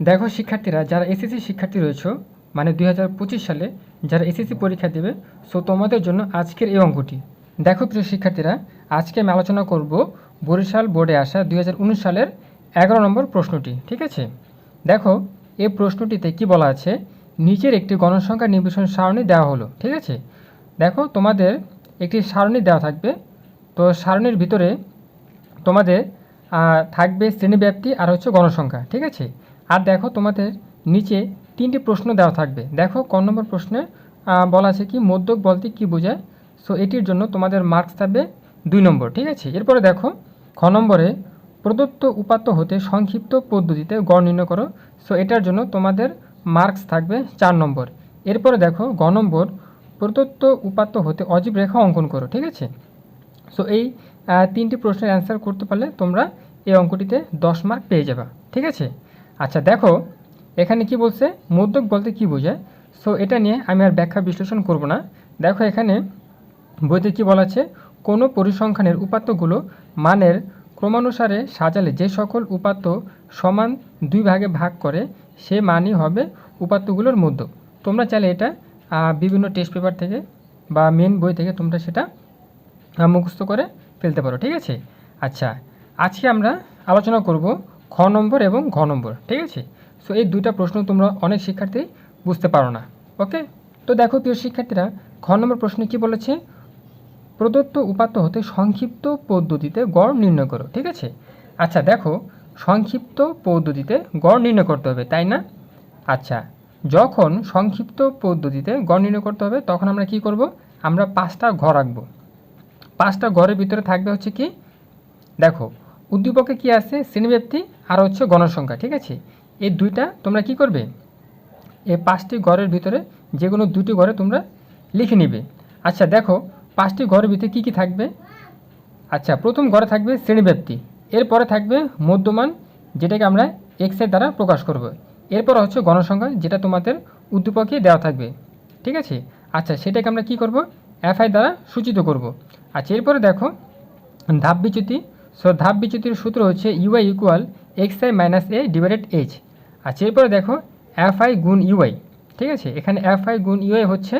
দেখো শিক্ষার্থীরা, যারা এসএসসি শিক্ষার্থী রয়েছে মানে দুই হাজার পঁচিশ সালে যারা এসএসসি পরীক্ষা দেবে সো তোমাদের জন্য আজকের এই অঙ্কটি। দেখো প্রিয় শিক্ষার্থীরা, আজকে আমি আলোচনা করব বরিশাল বোর্ডে আসা দুই হাজার উনিশ সালের এগারো নম্বর প্রশ্নটি, ঠিক আছে? দেখো, এই প্রশ্নটিতে কি বলা আছে? নিচের একটি গণসংখ্যা নির্বাচন সারণী দেওয়া হলো, ঠিক আছে? দেখো, তোমাদের একটি সারণী দেওয়া থাকবে, তো সারণীর ভিতরে তোমাদের থাকবে শ্রেণীব্যাপ্তি আর হচ্ছে গণসংখ্যা, ঠিক আছে? আর দেখো তোমাদের নিচে তিনটি প্রশ্ন দেওয়া থাকবে। দেখো ক নম্বর প্রশ্নে বলা আছে কি, মধ্যক বলতে কি বোঝায়? সো এটির জন্য তোমাদের মার্কস থাকবে দুই নম্বর, ঠিক আছে? এরপরে দেখো, খ নম্বরে, প্রদত্ত উপাত্ত হতে সংক্ষিপ্ত পদ্ধতিতে গড় নির্ণয় করো। সো এটার জন্য তোমাদের মার্কস থাকবে চার নম্বর। এরপরে দেখো, গ নম্বর, প্রদত্ত উপাত্ত হতে অজীব রেখা অঙ্কন করো, ঠিক আছে? সো এই তিনটি প্রশ্নের অ্যান্সার করতে পারলে তোমরা এই অঙ্কটিতে দশ মার্ক পেয়ে যাবে, ঠিক আছে? আচ্ছা দেখো, এখানে কি বলছে? মধ্যক বলতে কি বোঝায়? সো এটা নিয়ে আমি আর ব্যাখ্যা বিশ্লেষণ করব না। দেখো, এখানে বইতে কি বলা আছে? কোনো পরিসংখ্যানের উপাত্তগুলো মানের ক্রমানুসারে সাজালে যে সকল উপাত্ত সমান দুই ভাগে ভাগ করে, সে মানই হবে উপাত্তগুলোর মধ্য তোমরা চাইলে এটা বিভিন্ন টেস্ট পেপার থেকে বা মেন বই থেকে তোমরা সেটা মুখস্থ করে ফেলতে পারো, ঠিক আছে? আচ্ছা আজকে আমরা আলোচনা করব খ নম্বর এবং ঘ নম্বর, ঠিক আছে? সো এই দুইটা প্রশ্ন তোমরা অনেক শিক্ষার্থী বুঝতে পারো না ওকে তো দেখো প্রিয় শিক্ষার্থীরা ঘ নম্বর প্রশ্নে কি বলেছে? প্রদত্ত উপাত্ত হতে সংক্ষিপ্ত পদ্ধতিতে গড় নির্ণয় করো, ঠিক আছে? আচ্ছা দেখো, সংক্ষিপ্ত পদ্ধতিতে গড় নির্ণয় করতে হবে, তাই না? আচ্ছা যখন সংক্ষিপ্ত পদ্ধতিতে গড় নির্ণয় করতে হবে, তখন আমরা কি করব? আমরা পাঁচটা ঘর রাখব। পাঁচটা ঘরের ভিতরে থাকবে হচ্ছে কি? দেখো উদ্দীপকে কি আছে? শ্রেণীব্যাপ্তি আর হচ্ছে গণসংখ্যা, ঠিক আছে? এই দুইটা তোমরা কি করবে? এই পাঁচটি ঘরের ভিতরে যে কোনো দুটি ঘরে তোমরা লিখে নিবে। আচ্ছা দেখো, পাঁচটি ঘরের ভিতরে কি কি থাকবে? আচ্ছা প্রথম ঘরে থাকবে শ্রেণীব্যাপ্তি, এরপরে থাকবে মধ্যমান, যেটাকে আমরা এক্সের দ্বারা প্রকাশ করব। এরপর হচ্ছে গণসংখ্যা, যেটা তোমাদের উদ্দীপকে দেওয়া থাকবে, ঠিক আছে? আচ্ছা সেটাকে আমরা কি করব? এফআই দ্বারা সূচিত করব। আচ্ছা এরপরে দেখো ধাপ বিচ্যুতি সো ধাপ বিচ্যুতির সূত্র হচ্ছে UI equal X I minus A divided H আচ্ছা এরপরে দেখো এফ আই গুণ ইউআই ঠিক আছে? এখানে এফ আই গুণ ইউআই হচ্ছে,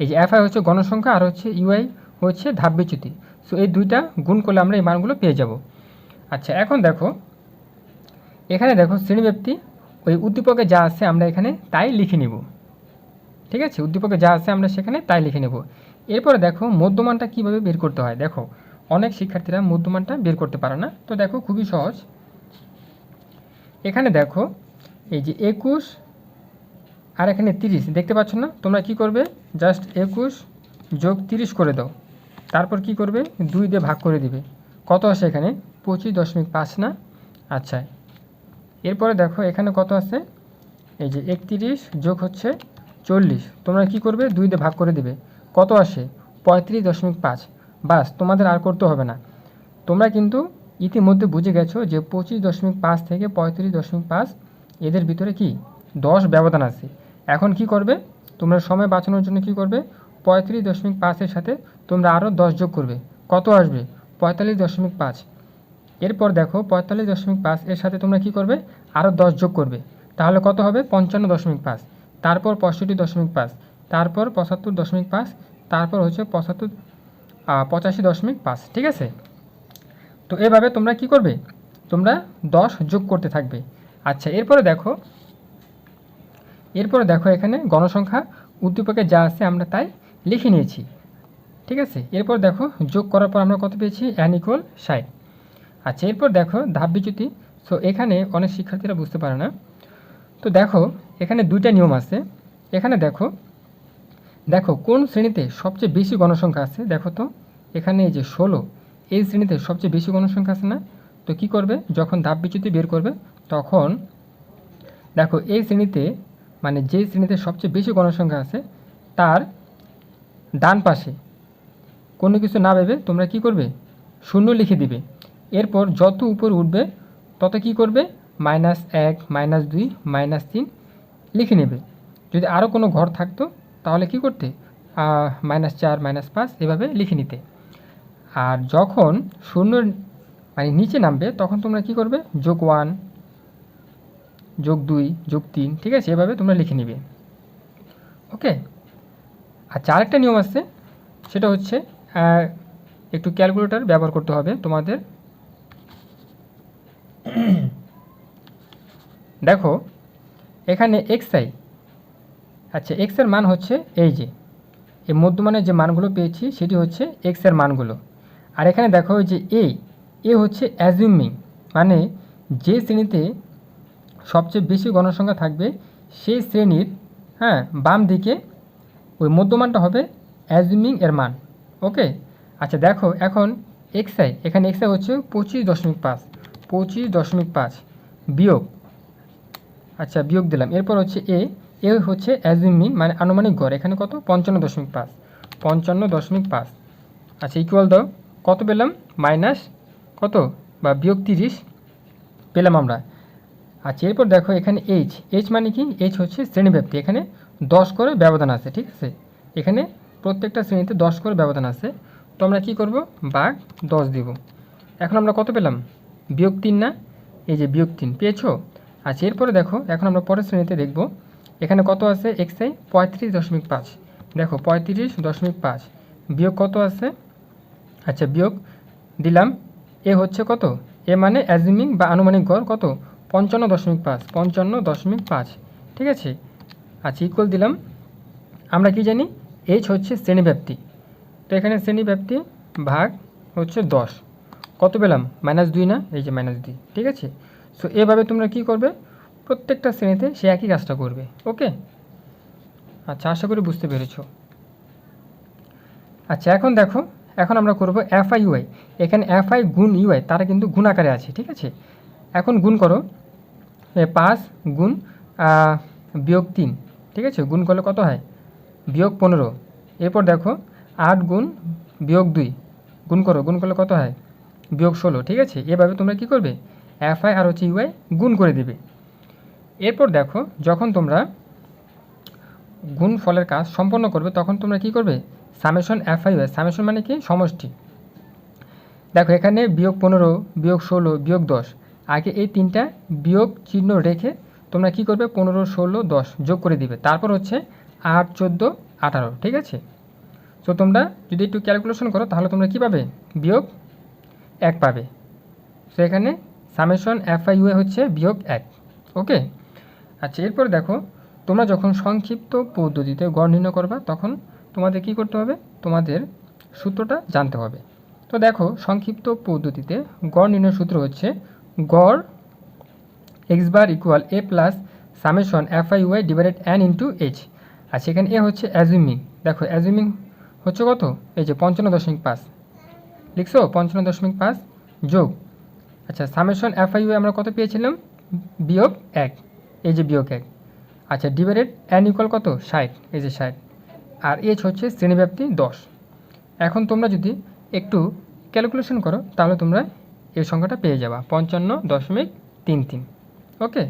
এই যে এফ আই হচ্ছে গণসংখ্যা আর হচ্ছে ইউআই হচ্ছে ধাপ বিচ্যুতি। সো এই দুইটা গুণ করলে আমরা এই মানগুলো পেয়ে যাব। আচ্ছা এখন দেখো, এখানে দেখো শ্রেণীব্যাপ্তি, ওই উদ্দীপকে যা আছে আমরা এখানে তাই লিখে নিব। ঠিক আছে? উদ্দীপকে যা আছে আমরা সেখানে তাই লিখে নেব। এরপরে দেখো মধ্যমানটা কীভাবে বের করতে হয়? দেখো অনেক শিক্ষার্থীরা মধ্যমানটা বের করতে পারে না। তো দেখো খুবই সহজ। এখানে দেখো, এই যে একুশ আর এখানে তিরিশ, দেখতে পাচ্ছ না? তোমরা কি করবে? জাস্ট একুশ যোগ তিরিশ করে দাও। তারপর কি করবে? দুই দিয়ে ভাগ করে দিবে। কত আসে এখানে? পঁচিশ দশমিক পাঁচ না? আচ্ছা। এরপরে দেখো, এখানে কত আছে? এই যে একত্রিশ যোগ হচ্ছে চল্লিশ। তোমরা কি করবে? দুই দিয়ে ভাগ করে দিবে। কত আসে? পঁয়ত্রিশ দশমিক পাঁচ। বাস, তোমাদের আর করতে হবে না। তোমরা কিন্তু ইতিমধ্যে বুঝে গেছো যে পঁচিশ দশমিক পাঁচ থেকে পঁয়ত্রিশ দশমিক পাঁচ এদের ভিতরে কি? দশ ব্যবধান আছে। এখন কি করবে? তোমরা সময় বাঁচানোর জন্য কি করবে? পঁয়ত্রিশ দশমিক পাঁচের সাথে তোমরা আরও দশ যোগ করবে। কত আসবে? পঁয়তাল্লিশ দশমিক পাঁচ। এরপর দেখো, পঁয়তাল্লিশ দশমিক পাঁচ এর সাথে তোমরা কি করবে? আরও দশ যোগ করবে। তাহলে কত হবে? পঞ্চান্ন দশমিক পাঁচ। তারপর পঁয়ষট্টি দশমিক পাঁচ। তারপর পঁচাত্তর দশমিক পাঁচ। তারপর হচ্ছে পঁচাত্তর পঁচাশি দশমিক পাঁচ, ঠিক আছে? তো এভাবে তোমরা কি করবে? তোমরা দশ যোগ করতে থাকবে। আচ্ছা এরপরে দেখো এরপরে দেখো এখানে গণসংখ্যা উদ্দীপকে যা আছে আমরা তাই লিখে নিয়েছি, ঠিক আছে? এরপর দেখো, যোগ করার পর আমরা কত পেয়েছি? অ্যান ইকুয়াল ষাট। আচ্ছা এরপর দেখো, ধাপ বিচ্যুতি। সো এখানে অনেক শিক্ষার্থীরা বুঝতে পারে না। তো দেখো, এখানে দুইটা নিয়ম আছে। এখানে দেখো দেখো, কোন শ্রেণীতে সবচেয়ে বেশি গণসংখ্যা আছে? দেখো তো। এখানে এই যে ষোলো, এই শ্রেণীতে সবচেয়ে বেশি গণসংখ্যা আছে না? তো কি করবে? যখন ধাপ বিচ্যুতি বের করবে, তখন দেখো এই শ্রেণীতে মানে যে শ্রেণীতে সবচেয়ে বেশি গণসংখ্যা আছে, তার ডান পাশে কোনো কিছু না ভেবে তোমরা কি করবে? শূন্য লিখে দিবে। এরপর যত উপর উঠবে, তত কি করবে? মাইনাস এক, মাইনাস দুই, মাইনাস তিন লিখে নেবে। যদি আরও কোনো ঘর থাকতো, তাহলে কি করতে? মাইনাস চার, মাইনাস পাঁচ, এভাবে লিখে নিতে। আর যখন শূন্য মানে নিচে নামবে, তখন তোমরা কি করবে? যোগ ওয়ান যোগ দুই, যোগ তিন, ঠিক আছে? এভাবে তোমরা লিখে নিবে। ওকে আচ্ছা আরেকটা নিয়ম আছে। সেটা হচ্ছে একটু ক্যালকুলেটর ব্যবহার করতে হবে তোমাদের। দেখো, এখানে এক্স আই আচ্ছা এক্সের মান হচ্ছে এই যে, এই মধ্যমানের যে মানগুলো পেয়েছি, সেটি হচ্ছে এক্সের মানগুলো। আর এখানে দেখো যে এ এ হচ্ছে অ্যাজিউমিং মানে যে শ্রেণীতে সবচেয়ে বেশি গণসংখ্যা থাকবে, সেই শ্রেণির হ্যাঁ বাম দিকে ওই মধ্যমানটা হবে অ্যাজিউমিং এর মান ওকে আচ্ছা দেখো এখন এক্সআই এখানে এক্সআই হচ্ছে পঁচিশ দশমিক পাঁচ, পঁচিশ দশমিক পাঁচ বিয়োগ আচ্ছা বিয়োগ দিলাম, এরপর হচ্ছে এ এ হচ্ছে অ্যাজিউমিং মানে আনুমানিক গড়, এখানে কত? পঞ্চান্ন দশমিক পাঁচ, পঞ্চান্ন দশমিক পাঁচ আচ্ছা ইকুয়াল দাও। কত পেলাম? মাইনাস কত? বা বিয়োগ তিরিশ পেলাম আমরা। আচ্ছা এরপর দেখো এখানে এইচ এইচ মানে কি? এইচ হচ্ছে শ্রেণীব্যাপ্তি। এখানে দশ করে ব্যবধান আছে, ঠিক আছে? এখানে প্রত্যেকটা শ্রেণীতে দশ করে ব্যবধান আছে। তো আমরা কী করব? বাঘ দশ দিব। এখন আমরা কত পেলাম? বিয়োগ তিন না? এই যে বিয়োগ তিন, পেয়েছ? আচ্ছা এরপরে দেখো, এখন আমরা পরের শ্রেণীতে দেখব। এখানে কত আছে? এক্সআই পঁয়ত্রিশ দশমিক পাঁচ। দেখো, পঁয়ত্রিশ দশমিক পাঁচ। বিয়োগ কত আছে? আচ্ছা বিয়োগ দিলাম, এ হচ্ছে কত? এ মানে অ্যাজিমিং বা আনুমানিক গড় কত? পঞ্চান্ন দশমিক পাঁচ, পঞ্চান্ন দশমিক পাঁচ, ঠিক আছে? আচ্ছা ইকুয়াল দিলাম। আমরা কি জানি? এইচ হচ্ছে শ্রেণীব্যাপ্তি। তো এখানে শ্রেণীব্যাপ্তি ভাগ হচ্ছে দশ। কত পেলাম? মাইনাস দুই না? এই যে মাইনাস দুই, ঠিক আছে? সো এভাবে তোমরা কি করবে? প্রত্যেকটা শ্রেণীতে সে একই কাজটা করবে, ওকে? আচ্ছা আশা করি বুঝতে পেরেছ। আচ্ছা এখন দেখো এখন আমরা করব এফ আই ইউআই এখানে এফ আই গুণ ইউআই তারা কিন্তু গুণ আকারে আছে, ঠিক আছে? এখন গুণ করো পাঁচ গুণ বিয়োগ তিন, ঠিক আছে? গুণ করলে কত হয়? বিয়োগ পনেরো। এরপর দেখো, আট গুণ, বিয়োগ দুই, গুণ করো, গুণ করলে কত হয়? বিয়োগ ষোলো, ঠিক আছে? এভাবে তোমরা কি করবে? এফ আই আর হচ্ছে ইউআই গুণ করে দেবে। এরপর দেখো, যখন তোমরা গুণ ফলের কাজ সম্পন্ন করবে, তখন তোমরা কি করবে? Summation F I Y summation মানে কি? সমষ্টি। দেখো, এখানে বিয়োগ পনেরো, বিয়োগ ষোলো, বিয়োগ দশ। আগে এই তিনটা বিয়োগ চিহ্ন রেখে তোমরা কি করবে? পনেরো, ষোলো, দশ যোগ করে দিবে। তারপর হচ্ছে আট, চোদ্দ, আঠারো, ঠিক আছে? তো তোমরা যদি একটু ক্যালকুলেশন করো, তাহলে তোমরা কী পাবে? বিয়োগ এক পাবে। তো এখানে সামেশন এফ আই ইউএ হচ্ছে বিয়োগ এক, ওকে? আচ্ছা এরপর দেখো, তোমরা যখন সংক্ষিপ্ত পদ্ধতিতে গড় নির্ণয় করবা, তখন তোমাদের কি করতে হবে? তোমাদের সূত্রটা জানতে হবে। তো দেখো, সংক্ষিপ্ত পদ্ধতিতে গড় নির্ণয় সূত্র হচ্ছে গড় X bar equal A plus summation F I Y divided N into H আর সেখানে এ হচ্ছে অ্যাজুমিং দেখো অ্যাজুমিং হচ্ছে কত? এই যে পঞ্চান্ন দশমিক পাঁচ। লিখছো? পঞ্চান্ন দশমিক পাঁচ যোগ। আচ্ছা সামেশন এফ আই আমরা কত পেয়েছিলাম? বিয়োগ এক। এই যে বিয়োগ এক। আচ্ছা ডিভাইডেড এন ইকুয়াল কত? ষাট। এই যে ষাট। আর এইচ হচ্ছে শ্রেণীব্যাপ্তি দশ। এখন তোমরা যদি একটু ক্যালকুলেশন করো, তাহলে তোমরা এই সংখ্যাটা পেয়ে যাবা, পঞ্চান্ন দশমিক তিন তিন। ওকে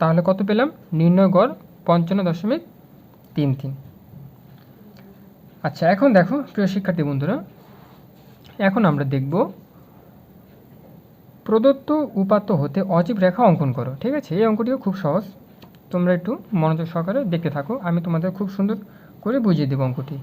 তাহলে কত পেলাম? নির্ণয় গড় পঞ্চান্ন দশমিক তিন তিন। আচ্ছা এখন দেখো, প্রিয় শিক্ষার্থী বন্ধুরা, এখন আমরা দেখব প্রদত্ত উপাত্ত হতে অজীব রেখা অঙ্কন করো, ঠিক আছে? এই অঙ্কটিও খুব সহজ। তোমরা একটু মনোযোগ সহকারে দেখতে থাকো। আমি তোমাদের খুব সুন্দর করে বুঝিয়ে দেবো অঙ্কটি।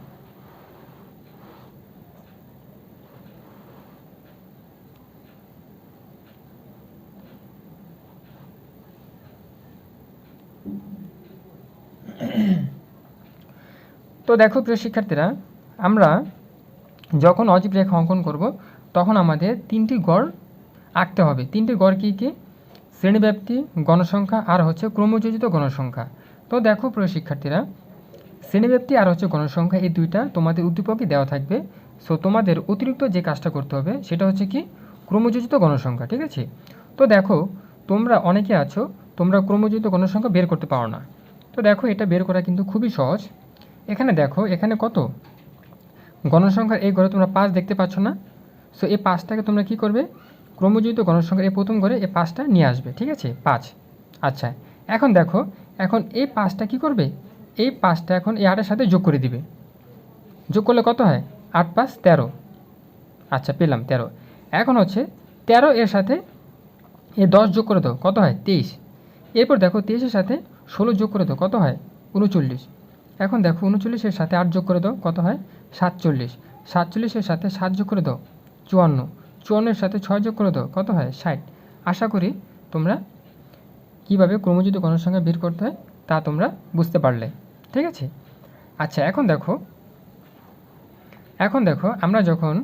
তো দেখো প্রিয় শিক্ষার্থীরা, আমরা যখন অজীব রেখা অঙ্কন করব, তখন আমাদের তিনটি গড় আঁকতে হবে। তিনটি গড় কী কী? শ্রেণীব্যাপ্তি, গণসংখ্যা আর হচ্ছে ক্রমযোজিত গণসংখ্যা। তো দেখো প্রিয় শিক্ষার্থীরা শ্রেণীব্যাপ্তি আর হচ্ছে গণসংখ্যা এই দুইটা তোমাদের উদ্দীপকই দেওয়া থাকবে। সো তোমাদের অতিরিক্ত যে কাজটা করতে হবে সেটা হচ্ছে কি? ক্রমযোজিত গণসংখ্যা, ঠিক আছে? তো দেখো, তোমরা অনেকে আছো, তোমরা ক্রমযোজিত গণসংখ্যা বের করতে পারো না। তো দেখো, এটা বের করা কিন্তু খুবই সহজ। এখানে দেখো, এখানে কত? গণসংখ্যার এই ঘরে তোমরা পাঁচ দেখতে পাচ্ছ না? সো এই পাঁচটাকে তোমরা কি করবে? ক্রমযুক্ত গণসংখ্যার এই প্রথম ঘরে এই পাঁচটা নিয়ে আসবে, ঠিক আছে? পাঁচ। আচ্ছা এখন দেখো, এখন এই পাঁচটা কি করবে? এই পাঁচটা এখন এই আটের সাথে যোগ করে দিবে। যোগ করলে কত হয়? আট পাঁচ তেরো। আচ্ছা পেলাম তেরো। এখন হচ্ছে তেরো এর সাথে এ দশ যোগ করে দাও, কত হয়? তেইশ। এরপর দেখো তেইশের সাথে ষোলো যোগ করে দাও, কত হয়? উনচল্লিশ। এখন দেখো উনচল্লিশের সাথে আট যোগ করে দাও, কত হয়? সাতচল্লিশ। সাতচল্লিশের সাথে সাত যোগ করে দাও, চুয়ান্ন। চুয়ান্নের সাথে ছয় যোগ করে দাও, কত হয়? ষাট। আশা করি তোমরা কীভাবে ক্রমযুক্ত গণসংখ্যা বের করতে হয় তা তোমরা বুঝতে পারলে। ঠিক আছে? আচ্ছা এখন দেখো। এখন দেখো, আমরা যখন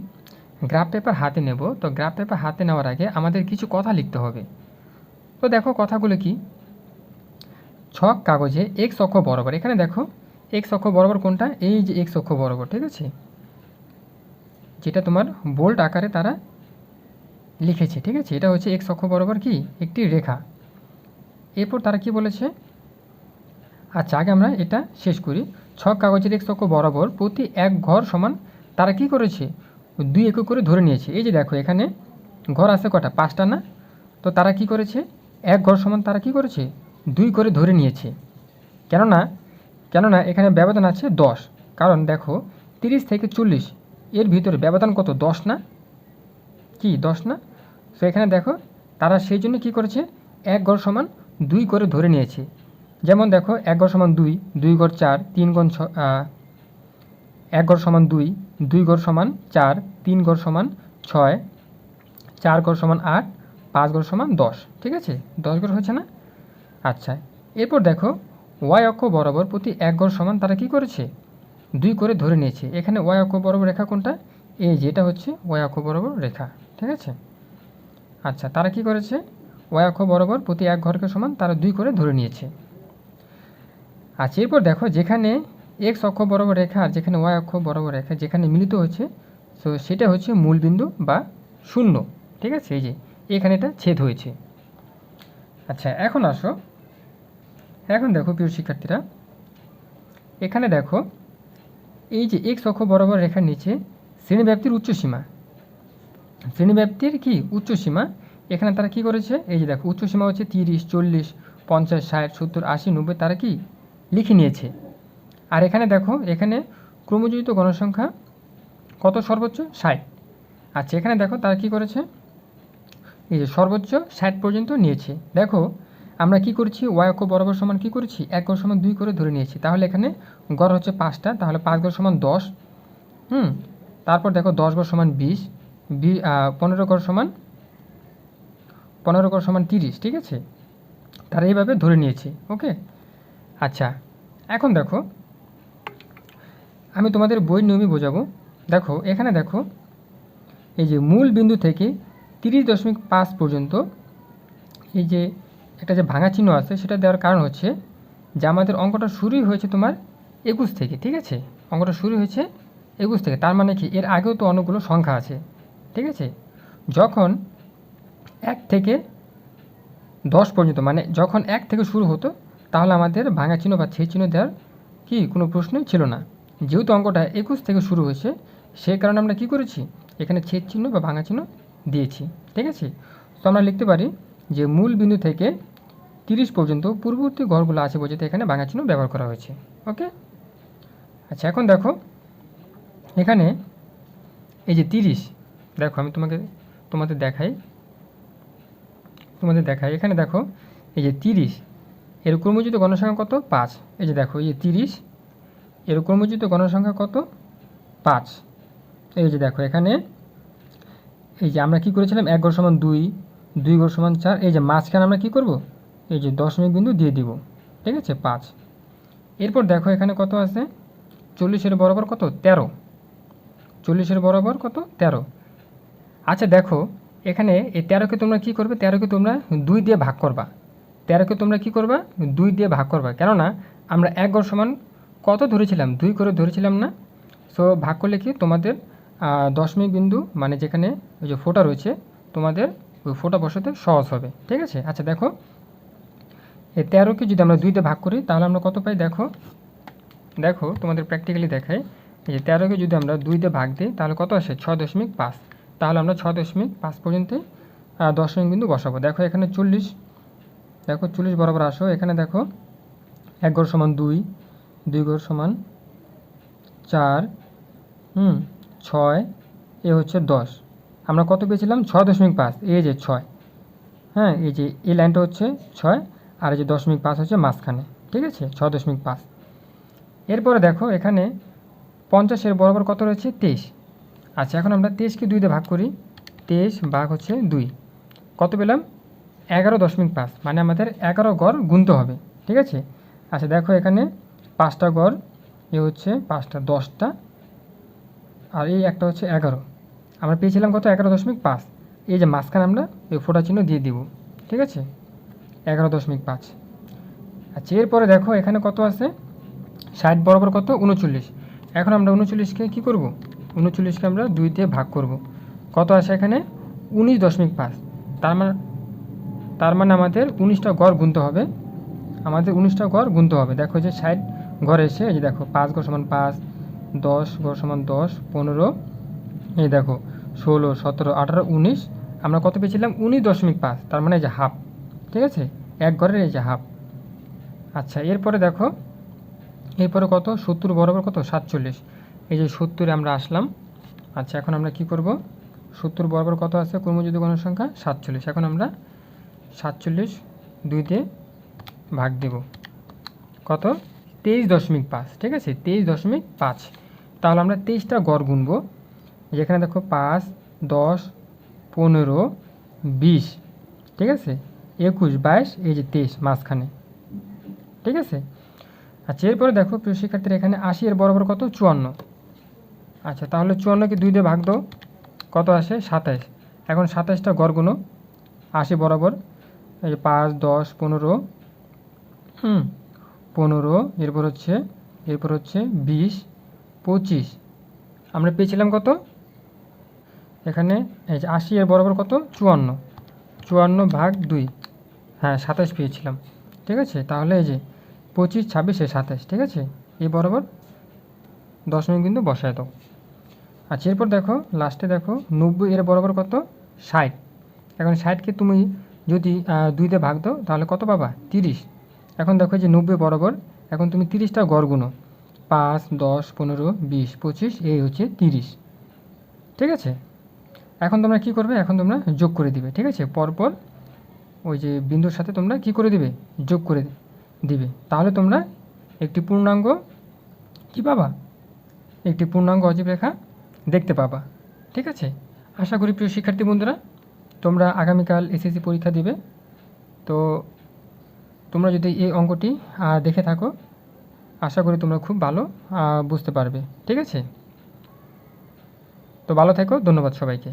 গ্রাফ পেপার হাতে নেব, তো গ্রাফ পেপার হাতে নেওয়ার আগে আমাদের কিছু কথা লিখতে হবে। তো দেখো কথাগুলো কি? ছক কাগজে এক অক্ষ বরাবর। এখানে দেখো এক অক্ষ বরাবর কোনটা? এই যে এক অক্ষ বরাবর, ঠিক আছে? যেটা তোমার বোল্ট আকারে তারা লিখেছে, ঠিক আছে? এটা হচ্ছে এক অক্ষ বরাবর কি? একটি রেখা। এরপর তারা কি বলেছে? আচ্ছা আগে আমরা এটা শেষ করি। ছক কাগজের এক অক্ষ বরাবর প্রতি এক ঘর সমান তারা কি করেছে? দুই একক করে ধরে নিয়েছে। এই যে দেখো, এখানে ঘর আছে কটা? পাঁচটা না? তো তারা কি করেছে? এক ঘর সমান তারা কি করেছে? দুই করে ধরে নিয়েছে। কেননা কেননা এখানে ব্যবধান আছে দশ। কারণ দেখো, তিরিশ থেকে চল্লিশ, এর ভিতরে ব্যবধান কত? দশ না? কি, দশ না? তো এখানে দেখো, তারা সেই জন্য কী করেছে? এক ঘর সমান দুই করে ধরে নিয়েছে। যেমন দেখো, এক ঘর সমান দুই দুই ঘর চার, তিন গণ ছ এক ঘর সমান দুই দুই ঘর সমান চার, তিন ঘর সমান ছয়, চার ঘর সমান আট, পাঁচ ঘর সমান দশ, ঠিক আছে? দশ ঘর হচ্ছে না? আচ্ছা এরপর দেখো, ওয়াই অক্ষ বরাবর প্রতি এক ঘর সমান তারা কি করেছে? দুই করে ধরে নিয়েছে। এখানে ওয়াই অক্ষ বরাবর রেখা কোনটা? এই যে, এটা হচ্ছে ওয়াই অক্ষ বরাবর রেখা, ঠিক আছে? আচ্ছা তারা কি করেছে? ওয়াই অক্ষ বরাবর প্রতি এক ঘরকে সমান তারা দুই করে ধরে নিয়েছে। আচ্ছা এরপর দেখো যেখানে এক্স অক্ষ বরাবর রেখা আর যেখানে ওয়াই অক্ষ বরাবর রেখা যেখানে মিলিত হচ্ছে তো সেটা হচ্ছে মূলবিন্দু বা শূন্য, ঠিক আছে? এই যে, এখানে এটা ছেদ হয়েছে। আচ্ছা এখন আসো। এখন দেখো প্রিয় শিক্ষার্থীরা, এখানে দেখো, এই যে এক্স অক্ষ বরাবর রেখার নিচে শ্রেণীব্যাপ্তির উচ্চসীমা। শ্রেণীব্যাপ্তির কি? উচ্চসীমা। এখানে তারা কি করেছে? এই যে দেখো উচ্চ সীমা হচ্ছে তিরিশ, চল্লিশ, পঞ্চাশ, ষাট, সত্তর, আশি, নব্বই, তারা কি? লিখে নিয়েছে। আর এখানে দেখো, এখানে ক্রমযুক্ত গণসংখ্যা কত? সর্বোচ্চ ষাট। আচ্ছা এখানে দেখো, তারা কি করেছে? এই যে সর্বোচ্চ ষাট পর্যন্ত নিয়েছে। দেখো, আমরা কি করছি? ওয়াই অক্ষ বরাবর সমান কি করেছি? এক গড় সমান দুই করে ধরে নিয়েছি। তাহলে এখানে গড় হচ্ছে পাঁচটা, তাহলে পাঁচ গড় সমান দশ। হুম? তারপর দেখো, দশ গড় সমান বিশ, বি পনেরো গড় সমান পনেরো গড় সমান তিরিশ, ঠিক আছে? তারা এইভাবে ধরে নিয়েছে, ওকে? আচ্ছা এখন দেখো। আমি তোমাদের বই নিয়মই বোঝাবো। দেখো, এখানে দেখো, এই যে মূল বিন্দু থেকে তিরিশ দশমিক পাঁচ পর্যন্ত এই যে একটা যে ভাঙা চিহ্ন আছে, সেটা দেওয়ার কারণ হচ্ছে যে আমাদের অঙ্কটা শুরুই হয়েছে তোমার একুশ থেকে, ঠিক আছে? অঙ্কটা শুরু হয়েছে একুশ থেকে, তার মানে কি? এর আগেও তো অনেকগুলো সংখ্যা আছে, ঠিক আছে? যখন এক থেকে দশ পর্যন্ত মানে যখন এক থেকে শুরু হতো তাহলে আমাদের ভাঙা চিহ্ন বা ছেদ চিহ্ন দেওয়ার কি কোনো প্রশ্নই ছিল না। যেহেতু অঙ্কটা একুশ থেকে শুরু হয়েছে, সেই কারণে আমরা কি করেছি? এখানে ছেদ চিহ্ন বা ভাঙা চিহ্ন দিয়েছি, ঠিক আছে? তো আমরা লিখতে পারি যে মূল বিন্দু থেকে তিরিশ পর্যন্ত পূর্ববর্তী ঘরগুলো আছে বোঝাতে এখানে ভাঙা চিহ্ন ব্যবহার করা হয়েছে, ওকে? আচ্ছা এখন দেখো, এখানে এই যে তিরিশ, দেখো আমি তোমাকে, তোমাদের দেখাই তোমাদের দেখাই, এখানে দেখো এই যে তিরিশ এর ক্রমযুক্ত গণসংখ্যা কত? পাঁচ। এই যে দেখো, এই তিরিশ, এর ক্রমযুক্ত গণসংখ্যা কত? পাঁচ। এই যে দেখো, এখানে এই যে আমরা কি করেছিলাম? এক ঘর সমান দুই দুই ঘর সমান চার, এই যে মাঝখানে আমরা কি করব? এই যে দশমিক বিন্দু দিয়ে দিব, ঠিক আছে? পাঁচ। এরপর দেখো, এখানে কত আছে? চল্লিশের বরাবর কত? তেরো। চল্লিশের বরাবর কত? তেরো। আচ্ছা দেখো, এখানে এই তেরোকে তোমরা কি করবে? তেরোকে তোমরা দুই দিয়ে ভাগ করবা। তেরোকে তোমরা কি করবা? দুই দিয়ে ভাগ করবা। কেননা, আমরা এক গড় সমান কত ধরেছিলাম? দুই করে ধরেছিলাম না? সো ভাগ করলে কি? তোমাদের দশমিক বিন্দু মানে যেখানে ওই যে ফোটা রয়েছে, তোমাদের ওই ফোটা বসাতে সহজ হবে। ঠিক আছে? আচ্ছা দেখো। এই তেরোকে যদি আমরা দুইতে ভাগ করি, তাহলে আমরা কত পাই? দেখো। দেখো, তোমাদের প্র্যাকটিক্যালি দেখাই। এই যে তেরোকে যদি আমরা দুইতে ভাগ দিই, তাহলে কত আসে? ছয় দশমিক পাঁচ। তাহলে আমরা ছয় দশমিক পাঁচ পর্যন্ত দশমিক বিন্দু বসাবো। দেখো, এখানে চল্লিশ দেখো চল্লিশ বরাবর আসো, এখানে দেখো এক ঘর সমান দুই দুই ঘর সমান চার, হুম, ছয়, এ হচ্ছে দশ। আমরা কত পেয়েছিলাম? ছয় দশমিক পাঁচ, এই যে ছয়। হ্যাঁ এই যে এই লাইনটা হচ্ছে ছয়, আর এই যে দশমিক পাঁচ হচ্ছে মাঝখানে, ঠিক আছে? ছ দশমিক পাঁচ। এরপরে দেখো এখানে পঞ্চাশের বরাবর কত রয়েছে? তেইশ। আচ্ছা এখন আমরা তেইশকে দুই দিয়ে ভাগ করি। তেইশ ভাগ হচ্ছে দুই। কত পেলাম? এগারো দশমিক পাঁচ মানে আমাদের এগারো গড় গুনতে হবে, ঠিক আছে? আচ্ছা দেখো এখানে পাঁচটা গড়, এ হচ্ছে পাঁচটা, দশটা, আর এই একটা হচ্ছে এগারো। আমরা পেয়েছিলাম কত? এগারো দশমিক পাঁচ। এই যে মাঝখানে আমরা এই ফোটা চিহ্ন দিয়ে দিব, ঠিক আছে? এগারো দশমিক পাঁচ। আচ্ছা এরপরে দেখো এখানে কত আছে? ষাট বরাবর কত? উনচল্লিশ। এখন আমরা উনচল্লিশকে কী করব? উনচল্লিশকে আমরা দুই দিয়ে ভাগ করব। কত আছে এখানে? উনিশ দশমিক পাঁচ। তার মানে তার মানে আমাদের উনিশটা গড় গুনতে হবে। আমাদের উনিশটা গড় গুনতে হবে। দেখো যে ষাট গড় এসে, এই যে দেখো, পাঁচ গড় সমান পাঁচ, দশ গড় সমান দশ, পনেরো, এই দেখো, ষোলো, সতেরো, আঠারো, উনিশ, আমরা কত পেয়েছিলাম? উনিশ দশমিক পাঁচ, তার মানে এই যে হাফ, ঠিক আছে? এক ঘরের এই যে হাফ। আচ্ছা এরপরে দেখো, এরপরে কত? সত্তর বরাবর কত? সাতচল্লিশ। এই যে সত্তরে আমরা আসলাম। আচ্ছা এখন আমরা কি করব? সত্তর বরাবর কত আছে? কর্মযুদ্ধ গণসংখ্যা সাতচল্লিশ। এখন আমরা সাতচল্লিশ, দুই দিয়ে ভাগ দেব। কত? তেইশ দশমিক পাঁচ, ঠিক আছে? তেইশ দশমিক পাঁচ। তাহলে আমরা তেইশটা গড় গুনবো। যেখানে দেখো পাঁচ, দশ, পনেরো, বিশ, ঠিক আছে? একুশ, বাইশ, এই যে তেইশ, মাঝখানে। ঠিক আছে? আচ্ছা এরপরে দেখো প্রিয় শিক্ষার্থীরা, এখানে আশি এর বরাবর কত? চুয়ান্ন। আচ্ছা তাহলে চুয়ান্নকে দুই দিয়ে ভাগ দাও। কত আসে? সাতাইশ। এখন সাতাইশটা গড় গুনো। আশি বরাবর পাঁচ, দশ, পনেরো। হুম, পনেরো, এরপর হচ্ছে এরপর হচ্ছে বিশ, পঁচিশ। আমরা পেয়েছিলাম কত? এখানে এই যে আশি এর বরাবর কত? চুয়ান্ন। চুয়ান্ন ভাগ দুই। হ্যাঁ সাতাশ পেয়েছিলাম। ঠিক আছে? তাহলে এই যে পঁচিশ, ছাব্বিশে সাতাশ। ঠিক আছে? এই বরাবর দশমিক কিন্তু বসায় দাও। আচ্ছা এরপর দেখো লাস্টে দেখো, নব্বই এর বরাবর কত? ষাট। এখন ষাটকে তুমি যদি দুইতে ভাগ দাও, তাহলে কত পাবা? তিরিশ। এখন দেখো যে নব্বই বরাবর, এখন তুমি তিরিশটা গড় গুনো। পাঁচ, দশ, পনেরো, বিশ, পঁচিশ, এই হচ্ছে তিরিশ। ঠিক আছে? এখন তোমরা কি করবে? এখন তোমরা যোগ করে দিবে, ঠিক আছে? পরপর ওই যে বিন্দুর সাথে তোমরা কি করে দিবে? যোগ করে দিবে। তাহলে তোমরা একটি পূর্ণাঙ্গ কি পাবা? একটি পূর্ণাঙ্গ অজীব রেখা দেখতে পাবা। ঠিক আছে? আশা করি প্রিয় শিক্ষার্থী বন্ধুরা তোমরা আগামীকাল এসএসসি পরীক্ষা দিবে। তো তোমরা যদি এই অঙ্কটি দেখে থাকো, আশা করি তোমরা খুব ভালো বুঝতে পারবে। ঠিক আছে? তো ভালো থেকো, ধন্যবাদ সবাইকে।